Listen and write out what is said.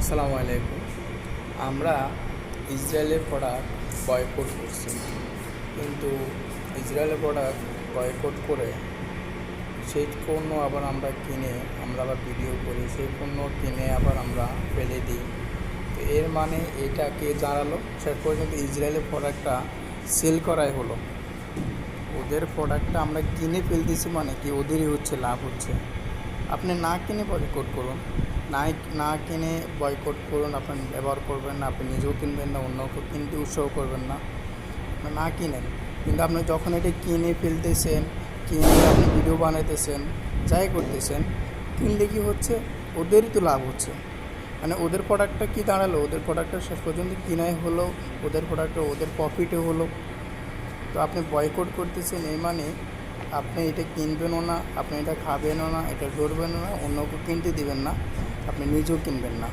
আসসালামু আলাইকুম। আমরা ইসরায়েলের প্রোডাক্ট বয়কট করছি। কিন্তু ইসরায়েলের প্রোডাক্ট বয়কট করে সেই পণ্য আবার আমরা কিনে আমরা আবার ভিডিও করি, সেই পণ্য কিনে আবার আমরা ফেলে দিই। তো এর মানে এটা কে দাঁড়াল শেষ পর্যন্ত ইসরায়েলের প্রোডাক্টটা সেল করাই হলো। ওদের প্রোডাক্টটা আমরা কিনে ফেলতেছি মানে কি ওদেরই হচ্ছে, লাভ হচ্ছে। আপনি না কিনে বয়কট করুন। নাই না কিনে বয়কট করুন, আপনি ব্যবহার করবেন না, আপনি নিজেও কিনবেন না অন্যকেও কিনতে উৎসাহ করবেন না। না কিনেন। কিন্তু আপনি যখন এটা কিনে ফেলতেছেন, কিনে আপনি ভিডিও বানাইতেছেন, যাই করতেছেন, কিনলে কি হচ্ছে? ওদেরই তো লাভ হচ্ছে। মানে ওদের প্রোডাক্টটা কি দাঁড়াল? ওদের প্রোডাক্টটা শেষ পর্যন্ত কিনাই হলো, ওদের প্রোডাক্টটা ওদের প্রফিটে হলো। তো আপনি বয়কট করতেছেন এই মানে আপনি এটা কিনবেনও না, আপনি এটা খাবেনও না, এটা ধরবেনও না, অন্যকে কিনতে দিবেন না। আপনি নিজেও কিনবেন না